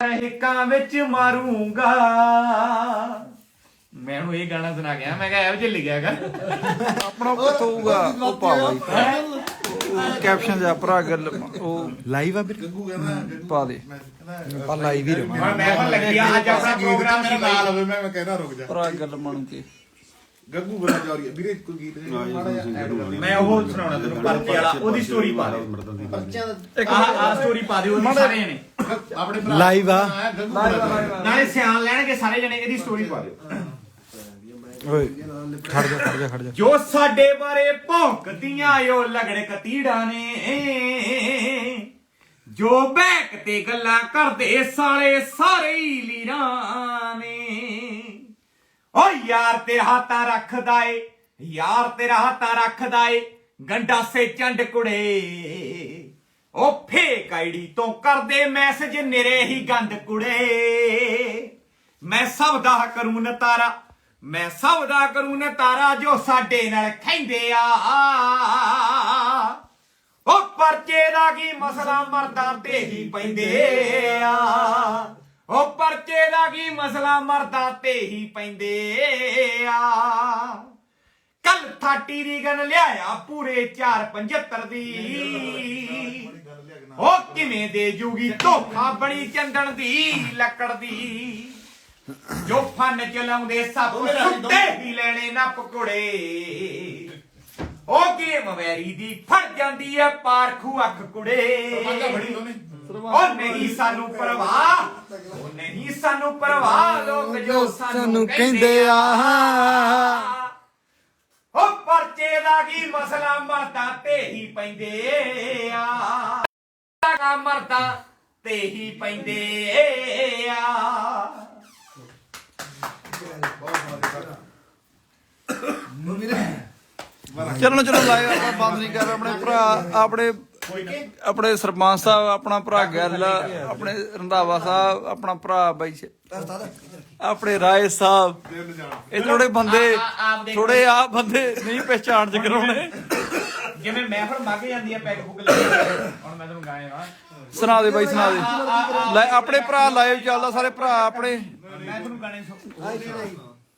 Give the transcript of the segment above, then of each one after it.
ਹਿੱਕਾਂ ਵਿੱਚ ਮਾਰੂੰਗਾ। ਮੈਨੂੰ ਇਹ ਗਾਣਾ ਸੁਣਾ ਗਿਆ ਮੈਂ ਕਿਹਾ ਇਹੋ ਜਿਹਾ ਲਿਖਿਆਗਾ ਆਪਣਾ ਕਿੱਥੋਂ ਹੋਊਗਾ ਉਹ ਪਾ ਬਾਈ ਕੈਪਸ਼ਨ ਜਿਹਾ ਭਰਾ ਗੱਲ ਉਹ ਲਾਈਵ ਆ ਵੀਰੇ? ਪਾ ਦੇ। ਆਪਾਂ ਲਾਈਵ ਹੀ ਰਵਾਂ ਮੈਂ ਹੁਣ ਲੱਗੀ ਆ ਅੱਜ ਆਪਣਾ ਪ੍ਰੋਗਰਾਮ ਮੇਰਾ ਮੇਰਾ ਨਾਲ ਹੋਵੇ ਮੈਂ ਮੈਂ ਕਹਿਣਾ ਰੁਕ ਜਾ। ਭਰਾ ਗੱਲ ਬਣ ਕੇ। ਗੱਗੂ ਬਣਾ ਚੌਰੀ ਵੀਰੇ ਕੋਈ ਗੀਤ ਮਾੜਾ ਜਿਹਾ add ਕਰ ਮੈਂ ਉਹ ਸੁਣਾਉਣਾ ਤੈਨੂੰ ਪਰਚੇ ਵਾਲਾ ਉਹਦੀ ਸਟੋਰੀ ਪਾ ਦੇ। ਪਰਚਿਆਂ ਦਾ ਆ ਆ ਸਟੋਰੀ ਪਾ ਦਿਓ ਉਹਦੀ ਸਾਰੇ ਜਣੇ। ਆਪਣੇ ਭਰਾ Live ਆ। ਆਇਆ ਗੱਗੂ ਬਣਾ ਨਾਲੇ ਸਿਆਣ ਲੈਣਗੇ ਸਾਰੇ ਜਣੇ ਇਹਦੀ ਸਟੋਰੀ ਪਾ ਦਿਓ। ਓਏ ਖੜ ਜਾ ਖੜ ਜਾ ਖੜ ਜਾ। ਜੋ ਸਾਡੇ ਬਾਰੇ ਭੌਂਕਦੀਆਂ ਓ ਲਗੜੇ ਕਤੀੜਾਂ ਨੇ। ਜੋ ਬੈਕ ਤੇ ਗੱਲਾਂ ਕਰਦੇ ਸਾਲੇ ਸਾਰੇ ਹੀ ਲੀਰਾਂ ਨੇ। ਓ ਯਾਰ ਤੇਰਾ ਹੱਥਾਂ ਰੱਖਦਾ ਏ, ਯਾਰ ਤੇਰਾ ਹੱਥਾਂ ਰੱਖਦਾ ਏ ਗੰਡਾਸੇ ਚੰਡ ਕੁੜੇ। ਓ ਫੇਕ ਆਈਡੀ ਤੋਂ ਕਰਦੇ ਮੈਸੇਜ ਨਿਰੇ ਹੀ ਗੰਦ ਕੁੜੇ। ਮੈਂ ਸਭ ਦਾ ਕਰੂੰ ਨਤਾਰਾ, ਮੈਂ ਸਭ ਦਾ ਕਰੂੰ ਨਤਾਰਾ ਜੋ ਸਾਡੇ ਨਾਲ ਖੈਂਦੇ ਆ। ਉਹ ਪਰਚੇ ਦਾ ਕੀ ਮਸਲਾ ਮਰਦਾਂ ਤੇ ਹੀ ਪੈਂਦੇ ਆ। ਉਹ ਪਰਚੇ ਦਾ ਕੀ ਮਸਲਾ ਮਰਦਾਂ ਤੇ ਹੀ ਪੈਂਦੇ ਆ। ਕੱਲ ਥਾਟੀ ਦੀ ਗਨ ਲਿਆਇਆ ਪੂਰੇ 475 ਦੀ। ਉਹ ਕਿਵੇਂ ਦੇ ਜੂਗੀ ਧੋਖਾ ਬਣੀ ਚੰਦਨ ਦੀ ਲੱਕੜ ਦੀ। ਜੋ ਫਨ ਚਲਾਉਂਦੇ ਸਭ ਸੁੱਤੇ ਹੀ ਲੈਣੇ ਨਾ ਪਕੌੜੇ। ਉਹ ਗੇਮ ਵੈਰੀ ਦੀ ਫੜ ਜਾਂਦੀ ਐ ਪਾਰਖੂ ਅੱਖ ਕੁੜੇ। ਉਹ ਨਹੀਂ ਸਾਨੂੰ ਪਰਵਾਹ। ਉਹ ਨਹੀਂ ਸਾਨੂੰ ਪਰਵਾਹ ਲੋਕ ਜੋ ਸਾਨੂੰ ਕਹਿੰਦੇ ਆ। ਉਹ ਪਰਚੇ ਦਾ ਕੀ ਮਸਲਾ ਮਰਦਾਂ ਤੇ ਹੀ ਪੈਂਦੇ ਆ। ਦਾ ਮਰਦਾਂ ਤੇ ਹੀ ਪੈਂਦੇ ਆ। ਚਲੋ ਚਲੋ ਲਾਈਵ ਆਪਾਂ ਬੰਦ ਨਹੀਂ ਕਰ। ਆਪਣੇ ਭਰਾ ਆਪਣੇ ਆਪਣੇ ਸਰਪੰਚ ਸਾਹਿਬ ਆਪਣਾ ਭਰਾ ਗੱਲ ਆਪਣੇ ਰੰਧਾਵਾ ਸਾਹਿਬ ਆਪਣਾ ਭਰਾ ਬਾਈ ਆਪਣੇ ਰਾਏ ਸਾਹਿਬ। ਇਹ ਥੋੜੇ ਬੰਦੇ ਆ- ਆ-। ਥੋੜੇ ਆ ਬੰਦੇ ਨਹੀਂ ਪਹਿਚਾਣ ਚ ਕਰਾਉਣੇ। ਜਿਵੇਂ ਮਹਿਫਲ ਮੰਗ ਜਾਂਦੀ ਹੈ ਪੈਗ ਪੁੱਗ ਲੈ ਹੁਣ ਮੈਂ ਤੁਹਾਨੂੰ ਗਾਇਆ ਸੁਣਾ ਦੇ ਬਾਈ ਸੁਣਾ ਦੇ। ਲੈ ਆਪਣੇ ਭਰਾ ਲਾਈਵ ਚੱਲਦਾ ਸਾਰੇ ਭਰਾ ਆਪਣੇ। ਮੈਂ ਤੁਹਾਨੂੰ ਗਾਣੇ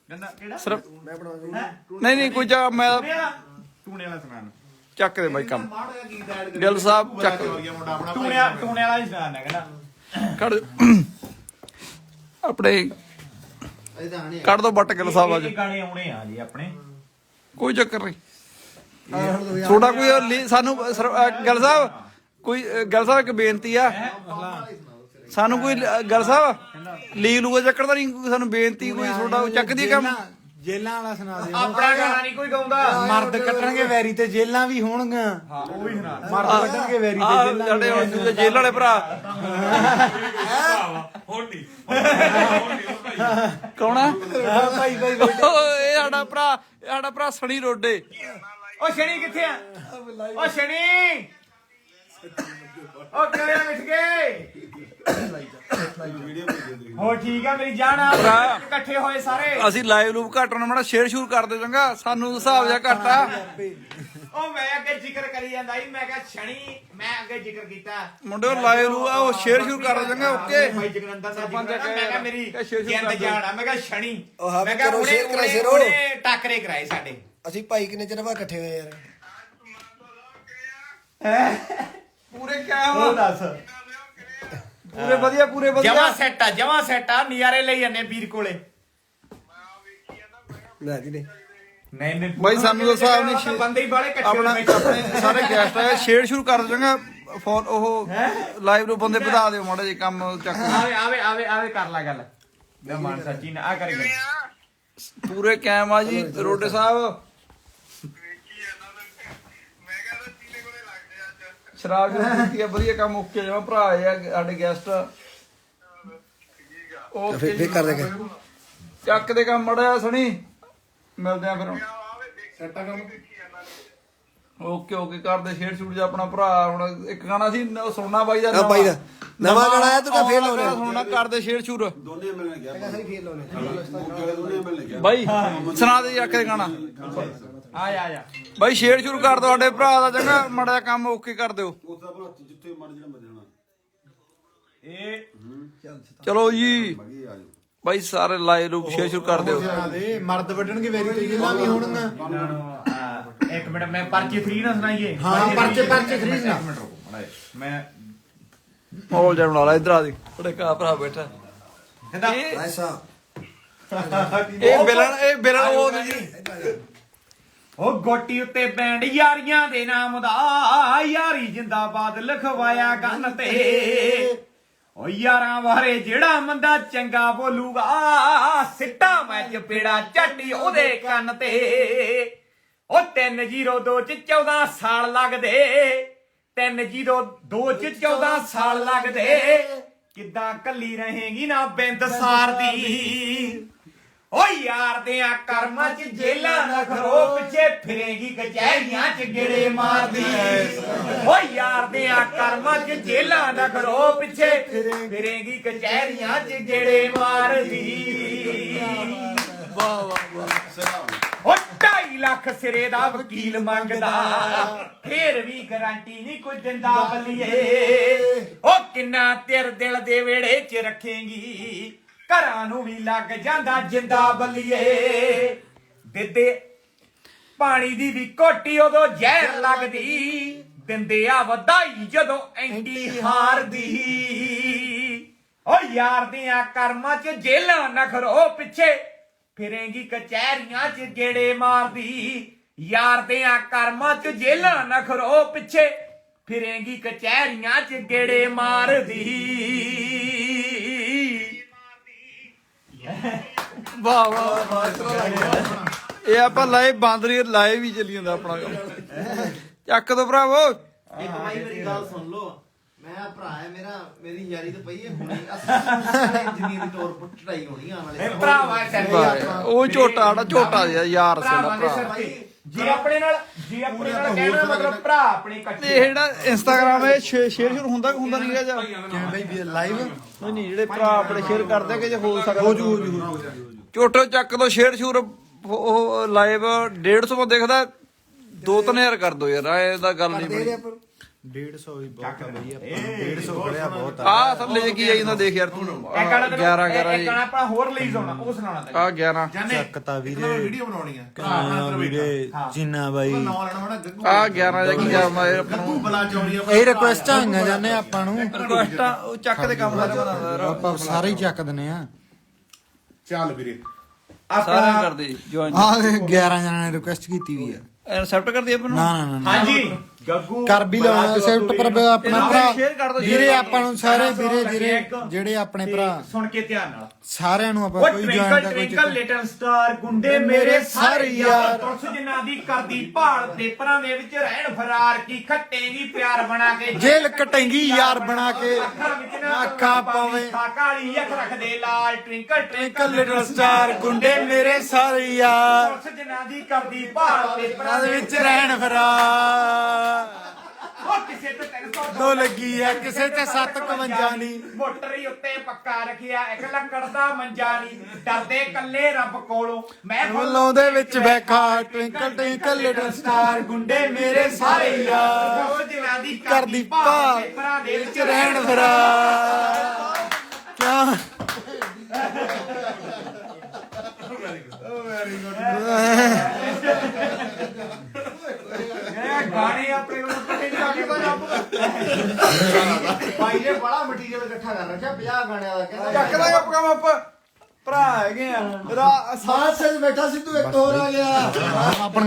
ਗੰਦਾ ਕਿਹੜਾ? ਨਹੀਂ ਨਹੀਂ ਕੋਈ ਜਾ ਮੈਂ ਟੂਣੇ ਵਾਲਾ ਸੁਣਾਣਾ ਚੱਕ ਦੇ ਬਾਈ ਕੰਮ। ਮਾੜਾ ਜਿਹਾ ਗੀਤ ਐਡ ਗਿੱਲ ਸਾਹਿਬ ਚੱਕ ਚੌਰੀਆ ਮੁੰਡਾ ਆਪਣਾ ਟੂਣੇ ਵਾਲਾ ਵਾਲਾ ਹੀ ਕਹਿੰਦਾ ਕੱਢ ਆਪਣੇ ਇਹਦਾ ਆਣੇ ਕੱਢ ਦੋ ਬੱਟ ਗਿੱਲ ਸਾਹਿਬ ਅੱਜ। ਇਹ ਗਾਣੇ ਆਉਣੇ ਆ ਜੀ ਆਪਣੇ। ਕੋਈ ਚੱਕਰ ਨਹੀਂ। ਤੁਹਾਡਾ ਕੋਈ ਉਹ ਲੀ- ਸਾਨੂੰ ਸਰ- ਅਹ ਗੱਲ ਸਾਹਿਬ ਕੋਈ ਅਹ ਗੱਲ ਸਾਹਿਬ ਇੱਕ ਬੇਨਤੀ ਆ। ਸਾਨੂੰ ਕੋਈ ਲ- ਗੱਲ ਸਾਹਿਬ ਲੀਗ ਲੂਗਾ ਚੱਕਰ ਦਾ ਨਹੀਂ ਕੋਈ ਸਾਨੂੰ ਬੇਨਤੀ ਕੋਈ ਤੁਹਾਡਾ ਉਹ ਚੱਕਦੀ ਕੰਮ? ਜੇਲਾਂ ਵਾਲਾ ਸੁਣਾ ਦੇ। ਆਪਣਾ ਗਾਣਾ ਨਹੀਂ ਕੋਈ ਗਾਉਂਦਾ। ਮਰਦ ਕੱਟਣਗੇ ਵੈਰੀ ਤੇ ਜੇਲਾਂ ਵੀ ਹੋਣਗੀਆਂ। ਹਾਂ ਉਹ ਵੀ ਸੁਣਾ ਮਰਦ ਕੱਟਣਗੇ ਵੈਰੀ ਤੇ ਜੇਲਾਂ ਸਾਡੇ ਹੁਣ ਦੂਜੇ ਜੇਲ੍ਹ ਵਾਲੇ ਭਰਾ। ਕੌਣ ਆ? ਹਾਂ, ਭਾਈ ਭਾਈ ਇਹ ਸਾਡਾ ਭਰਾ ਸਾਡਾ ਭਰਾ ਸਣੀ ਰੋਡੇ। ਓ ਸ਼ਨੀ ਕਿੱਥੇ ਆ? ਓ ਸ਼ਨੀ ਓ ਕਿਵੇਂ ਮਿੱਠ ਗਏ? ਹੋ ਠੀਕ ਆ ਮੇਰੀ ਜਾਨ ਆ। ਭਰਾ। ਇਕੱਠੇ ਹੋਏ ਸਾਰੇ। ਅਸੀਂ ਲਾਈਵ ਲੂਪ ਘਟਣਾ ਮਾੜਾ ਸ਼ੇਅਰ ਸ਼ੂਰ ਕਰ ਦੇ ਚੰਗਾ। ਸਾਨੂੰ ਹਿਸਾਬ ਜਿਹਾ ਘੱਟ ਉਹ ਮੈਂ ਅੱਗੇ ਜ਼ਿਕਰ ਕਰੀ ਜਾਂਦਾ ਸੀ ਮੈਂ ਕਿਹਾ ਸ਼ਨੀ ਮੈਂ ਅੱਗੇ ਜ਼ਿਕਰ ਕੀਤਾ। ਮੁੰਡੇ ਲਾਈਵ ਲੂ ਆ ਉਹ ਸ਼ੇਅਰ ਸ਼ੂਰ ਕਰ ਦੇ ਚੰਗਾ ਓਕੇ ਭਾਈ ਜਗਨੰਦਨ ਦਾ ਜ਼ਿਕਰ ਮੈਂ ਕਿਹਾ ਮੇਰੀ ਕਹਿ ਸ਼ੇਰ ਸ਼ੂਰ ਜਿੰਦ ਕਰ ਦਿਓ। ਜਾਣਾ ਮੈਂ ਕਿਹਾ ਸ਼ਨੀ ਉਹ ਹਾਂ ਮੈਂ ਕਿਹਾ ਕਰੋ, ਉਹਨੇ ਸ਼ੇਰ ਕਰਾ, ਉਹਨੇ ਸ਼ੇਰੋ। ਉਹਨੇ ਟਾਕਰੇ ਕਰਾਏ ਸਾਡੇ। ਅਸੀਂ ਭਾਈ ਕਿੰਨੇ ਚਿਰ ਬਾਅਦ ਇਕੱਠੇ ਹੋਏ ਯਾਰ? ਪੂਰੇ ਕਿਆ ਉਹ ਦੱਸ। ਪੂਰੇ ਵਧੀਆ ਪੂਰੇ ਵਧੀਆ। ਜਮਾ ਸੈੱਟ ਆ ਜਮਾ ਸੈੱਟ ਆ ਨਿਆਰੇ ਲਈ ਜਾਂਦੇ ਵੀਰ ਕੋਲੇ। ਲੈ ਜੀ ਨੇ ਨਹੀਂ ਨਹੀਂ। ਬਾਈ ਸਾਨੂੰ ਤਾਂ ਹਿਸਾਬ ਨਹੀਂ ਸ਼ੇ- ਬੰਦੇ ਹੀ ਬਾਲੇ ਆਪਣਾ। ਆਪਣੇ ਸਾਰੇ ਗੈਸਟ ਆਏ ਸ਼ੇਅਰ ਸ਼ੁਰੂ ਕਰ ਦੇ ਚੰਗਾ ਫੋਨ ਉਹ ਲਾਈਵ ਨੂੰ ਬੰਦੇ ਵਧਾ ਦਿਓ ਮਾੜਾ ਜਿਹਾ ਕੰਮ ਚੱਕ ਆਵੇ ਆਵੇ ਆਵੇ ਆਵੇ ਕਰ ਲੈ ਗੱਲ। ਮੈਂ ਮਾਨ ਸੱਚੀ ਨਾ ਆ ਕਰੇ ਗੱਲ। ਪੂਰੇ ਕਾਇਮ ਆ ਜੀ ਰੋਡੇ ਸਾਹਿਬ। ਸ਼ਰਾਬ ਜੀ ਪੀਤੀ ਆ ਵਧੀਆ ਕੰਮ ਓਕੇ ਜਮਾ ਭਰਾ ਆਏ ਆ ਸਾਡੇ ਗੈਸਟ ਓਕੇ ਫਿਰ ਫਿਰ ਕਰ ਦੇਗੇ ਚੱਕ ਦੇ ਕੰਮ ਮੜਿਆ ਸਣੀ। ਮਿਲਦੇ ਆ ਫਿਰ ਹੁਣ। ਸੈੱਟਾ ਕੰਮ। ਓਕੇ ਓਕੇ ਕਰਦੇ ਸ਼ੇਅਰ ਸ਼ੂਟ ਜਾ ਆਪਣਾ ਭਰਾ। ਹੁਣ ਇੱਕ ਗਾਣਾ ਸੀ ਉਹ ਸੁਣਨਾ ਬਾਈ ਦਾ ਆ ਬਾਈ ਦਾ। ਨਵਾਂ। ਗਾਣਾ ਆਇਆ, ਤੂੰ ਤਾਂ ਫੇਰ ਲਾਉਣਾ। ਸੁਣਨਾ ਕਰਦੇ ਸ਼ੇਅਰ ਸ਼ੂਰ ਦੋਨੇ ਮਿਲਣ ਗਿਆ ਸਹੀ ਫੇਰ ਲਾਉਣੇ। ਜਿਹੜੇ ਦੋਨੇ ਮਿਲਣ ਗਿਆ। ਬਾਈ ਸੁਣਾ ਦੇ ਜਾ ਕੇ ਗਾਣਾ। ਆ ਜਾ ਆ ਜਾ ਬਾਈ ਸ਼ੇਅਰ ਸ਼ੁਰੂ ਕਰ ਦਿਓ ਸਾਡੇ ਭਰਾ ਦਾ ਚੰਗਾ ਮੜਾ ਕੰਮ ਓਕੇ ਕਰ ਦਿਓ। ਜਿੱਥੇ ਮਰ ਜਿਹੜਾ ਇਹ ਚਲੋ ਜੀ। ਬਗੀ ਆ ਜਾਓ। ਬਾਈ ਸਾਰੇ ਲਾਈਵ ਨੂੰ ਸ਼ੇਅਰ ਸ਼ੁਰੂ ਕਰ ਦਿਓ। ਦੇ ਮਰਦ ਵੱਢਣਗੇ ਵੈਰੀ ਤੇ ਜਿੰਨਾ ਵੀ ਹੋਣਗਾ ਨੂੰ ਇੱਕ ਮਿੰਟ ਮੈਂ ਪਰਚੀ 3 ਨਾ ਸੁਣਾਈਏ? ਹਾਂ, ਪਰਚੇ- ਪਰਚੇ three ਸੁਣਾ। ਇੱਕ ਮਿੰਟ ਰੁਕੋ ਮਾੜਾ ਜਿਹਾ। ਮੈਂ ਮਾਹੌਲ ਜਿਹਾ ਬਣਾ ਲਾ ਇਧਰ ਆ ਦੇ ਬੜੇ ਕਾ ਭਰਾ ਬੈਠਾ। ਐਸਾ ਇਹ ਬਿਲਣ ਇਹ ਬਿਲਣ ਉਹ ਨੀ ਜੀ। ਉਹ ਗੋਟੀ ਉੱਤੇ ਬੈਂਡ ਯਾਰੀਆਂ ਦੇ ਨਾਮ ਦਾ, ਯਾਰੀ ਜਿੰਦਾਬਾਦ ਲਿਖਵਾਇਆ ਕੰਨ ਤੇ। ਓ ਯਾਰਾਂ ਬਾਰੇ ਜਿਹੜਾ ਮੰਦਾ ਚੰਗਾ ਬੋਲੂਗਾ, ਸਿੱਟਾ ਮੈਂ ਚਪੇੜਾ ਝੱਟੀ ਉਹਦੇ ਕੰਨ ਤੇ। ਉਹ 302 ਚ 14 ਸਾਲ ਲੱਗਦੇ 302 ਚ 14 ਸਾਲ ਲੱਗਦੇ। ਕਿੱਦਾਂ ਕੱਲੀ ਰਹੇਗੀ ਨਾ ਬਿੰਦ ਸਾਰ ਦੀ ਓ ਯਾਰ ਦੇ ਆ ਕਰਮਾਂ ਚ ਜੇਲਾਂ ਨਾ ਖਰੋ ਪਿੱਛੇ ਫਿਰੇਗੀ ਕਚਹਿਰੀਆਂ ਚ ਗੇੜੇ ਮਾਰਦੀ। ਓ ਯਾਰ ਦੇ ਆ ਕਰਮਾਂ ਚ ਜੇਲਾਂ ਨਾ ਖਰੋ ਪਿੱਛੇ ਫਿਰੇਗੀ ਕਚਹਿਰੀਆਂ ਚ ਗੇੜੇ ਮਾਰਦੀ। ਵਾਹ ਵਾਹ ਵਾਹ ਓ 2.5 ਲੱਖ ਸਿਰੇ ਦਾ ਵਕੀਲ ਮੰਗਦਾ ਫੇਰ ਵੀ ਗਾਰੰਟੀ ਨਹੀਂ ਕੋਈ ਦਿੰਦਾ ਬੱਲੀਏ। ਓ ਕਿੰਨਾ ਤੇਰ ਦਿਲ ਦੇ ਵੇੜੇ 'ਚ ਰੱਖੇਂਗੀ। ਘਰਾਂ ਨੂੰ ਵੀ ਲੱਗ ਜਾਂਦਾ ਜਿੰਦਾ ਬੱਲੀਏ। ਦਿੱਦੇ ਪਾਣੀ ਦੀ ਵੀ ਕੋਟੀ ਉਦੋਂ ਜ਼ਹਿਰ ਲੱਗਦੀ। ਦਿੰਦੇ ਆ ਵਧਾਈ ਜਦੋਂ ਐਂਟੀ ਹਾਰਦੀ। ਓ ਯਾਰ ਦੀਆਂ ਕਰਮਾਂ 'ਚ ਜੇਲਾਂ ਨਖਰੋ ਪਿੱਛੇ। ਫਿਰੇਂਗੀ ਕਚਹਿਰੀਆਂ 'ਚ ਗੇੜੇ ਮਾਰਦੀ। ਯਾਰ ਦਿਆਂ ਕਰਮਾਂ 'ਚ ਜੇਲਾਂ ਨਖਰੋ ਪਿੱਛੇ। ਫਿਰੇਂਗੀ ਕਚਹਿਰੀਆਂ 'ਚ ਗੇੜੇ ਮਾਰਦੀ। ਵਾਹ ਵਾਹ ਲੱਗ ਰਿਹਾ। ਇਹ ਆਪਾਂ ਲਾਈਵ ਬੰਦ ਨਹੀਂ ਲਾਈਵ ਹੀ ਚੱਲੀ ਜਾਂਦਾ ਆਪਣਾ ਕੰਮ। ਚੱਕ ਦੋ ਭਰਾਵੋ ਇੱਕ ਭਾਈ ਮੇਰੀ ਗੱਲ ਸੁਣ ਲਓ। ਮੈਂ ਭਰਾ ਹੈ ਮੇਰਾ ਮੇਰੀ ਯਾਰੀ ਤੇ ਪਈ ਹੈ ਹੁਣੀ। ਅਸੀਂ ਜ਼ਿੰਦਗੀ ਦੀ ਟੋਰ ਪੁੱਟਾਈ ਹੋਣੀ ਆਉਣ ਵਾਲੇ ਇਹ ਭਰਾਵਾ ਵਾਹ, ਉਹ ਝੋਟਾ ਆੜਾ ਝੋਟਾ ਜਿਹਾ ਯਾਰ ਸੀ ਨਾ ਭਰਾਵਾਂ ਦੇ ਸਿਰ ਭਰਾ ਜੇ ਆਪਣੇ ਨਾਲ ਜੇ ਆਪਣੇ ਨਾਲ ਕਹਿਣਾ ਮਤਲਬ ਭਰਾ ਆਪਣੇ ਇਕੱਠੇ ਇਹ ਜਿਹੜਾ ਇੰਸਟਾਗ੍ਰਾਮ ਇਹ ਸ਼ੇਅਰ ਸ਼ੇਅਰ ਹੁੰਦਾ ਕਿ ਹੁੰਦਾ ਨਹੀਂ ਜਾਂ ਕਿਵੇਂ ਬਈ ਲਾਈਵ ਨਹੀਂ ਨਹੀਂ ਜਿਹੜੇ ਭਰਾ ਆਪਣੇ ਸ਼ੇਅਰ ਕਰਦੇ ਕਿ ਜੇ ਹੋ ਸਕਦਾ ਹੋ ਜੂ ਹੋ ਜੂ। ਝੋਟੋ ਚੱਕ ਦੋ ਸ਼ੇਅਰ ਸ਼ੂਰ ਉਹ ਲਾਈਵ 150 ਮਾ ਦੇਖਦਾ 2-3000 ਕਰ ਦੋ ਯਾਰ ਇਹ ਤਾਂ ਗੱਲ ਨਹੀਂ ਬਣੀ। 150 ਵੀ ਬਹੁਤ ਆ ਬਈ ਆਪਾਂ 150 ਖੜਿਆ ਬਹੁਤ ਆ। ਆ ਥੱਲੇ ਜੇ ਕੀ ਆ ਜਾਂਦਾ ਦੇਖ ਯਾਰ ਤੂੰ। ਇੱਕ ਗਾਣਾ 11 11 ਇੱਕ ਗਾਣਾ ਆਪਣਾ ਹੋਰ ਰਿਲੀਜ਼ ਹੋਣਾ ਉਹ ਸੁਣਾਉਣਾ ਤੈਨੂੰ। ਆ 11 ਚੱਕ ਤਾ ਵੀਰੇ। ਵੀਡੀਓ ਬਣਾਉਣੀ ਆ। ਕਿੰਨਾ ਵੀਰੇ ਜਿੰਨਾ ਬਾਈ। ਨਾਂ ਲੈਣਾ ਹੋਣਾ ਗੱਗੂ। ਆ 11 ਜੇ ਕੀ ਜਾਂਦਾ ਯਾਰ ਆਪਾਂ ਨੂੰ ਬਲਾ ਚੌੜੀ ਆ ਇਹ ਰਿਕੁਐਸਟ ਆਈਆਂ ਜਾਂਦੇ ਆ ਆਪਾਂ ਨੂੰ। ਰਿਕੁਐਸਟਾਂ ਉਹ ਚੱਕ ਦੇ ਕੰਮ ਸਾਰੇ ਯਾਰ ਆਪਾਂ ਸਾਰੇ ਹੀ ਚੱਕ ਦਿੰਨੇ ਆ। ਚੱਲ ਵੀਰੇ। ਸਾਰੇ ਕਰਦੇ ਜੁਆਇਨ ਆਹ 11 ਜਣਾਂ ਨੇ ਰਿਕੁਐਸਟ ਕੀਤੀ ਵੀ ਆ ਐਕਸੈਪਟ ਕਰਦੀ ਆਪਾਂ ਨੂੰ? ਨਾ ਨਾ ਨਾ, ਨਾ। ਹਾਂਜੀ। ਗੱਗੂ ਕਰ ਵੀ ਲਾਉਣਾ ਸੈਫਟ ਪਰ ਆਪਣਾ ਭਰਾ ਵੀਰੇ ਆਪਾਂ ਨੂੰ ਸਾਰੇ ਵੀਰੇ ਵੀਰੇ ਜਿਹੜੇ ਆਪਣੇ ਤੇ ਭਰਾ। ਸੁਣ ਕੇ ਧਿਆਨ ਨਾਲ। ਸਾਰਿਆਂ ਨੂੰ ਆਪਾਂ ਕੋਈ ਜੁਆਇਨ ਦਾ ਕੋਈ ਚੱਕਰ। ਲਿਟਲ ਸਟਾਰ ਗੁੰਡੇ ਮੇਰੇ ਸਾਰੇ ਯਾਰ। ਪੁਲਿਸ ਜਿਨ੍ਹਾਂ ਦੀ ਕਰਦੀ ਭਾਲ ਪੇਪਰਾਂ ਦੇ ਵਿੱਚ ਰਹਿਣ ਫਰਾਰ ਕੀ ਖੱਟੇਗੀ ਪਿਆਰ ਬਣਾ ਕੇ ਜੇਲ੍ਹ ਕਟੇਂਗੀ ਯਾਰ ਬਣਾ ਕੇ। ਅੱਖਾਂ ਪਾਵੇਂ। ਕਾਲੀ ਅੱਖ ਰੱਖਦੇ ਲਾਲ ਟਵਿੰਕਲ ਟਵਿੰਕਲ ਲਿਟਲ ਸਟਾਰ ਗੁੰਡੇ ਮੇਰੇ ਸਾਰੇ ਯਾਰ। ਪੁਲਿਸ ਜਿਨ੍ਹਾਂ ਦੀ ਕਰਦੀ ਭਾਲ ਪੇਪਰਾਂ ਦੇ ਦੇ ਵਿੱਚ ਰਹਿਣ ਫਰਾ ਉਹ ਕਿਸੇ ਤੇ 300 ਦੋ ਲੱਗੀ ਆ ਕਿਸੇ ਤੇ 751 ਨਹੀਂ ਮੋਟਰ ਹੀ ਉੱਤੇ ਪੱਕਾ ਰੱਖਿਆ ਇੱਕ ਲੱਕੜ ਦਾ ਮੰਜਾ ਨਹੀਂ ਡਰਦੇ ਕੱਲੇ ਰੱਬ ਕੋਲੋਂ। ਮੈਂ ਵੱਲੋਂ ਦੇ ਵਿੱਚ ਬੈਠਾ ਟਵਿੰਕਲ ਟਵਿੰਕਲ ਲਿਟਲ ਸਟਾਰ ਗੁੰਡੇ ਮੇਰੇ ਸਾਰੇ ਯਾਰ ਉਹ ਜਿਨ੍ਹਾਂ ਦੀ ਕਰਦੀ ਭਾਲ ਪੇਪਰਾਂ ਦੇ ਵਿੱਚ ਰਹਿਣ ਫਰਾ ਕਿਆ? ਇਹ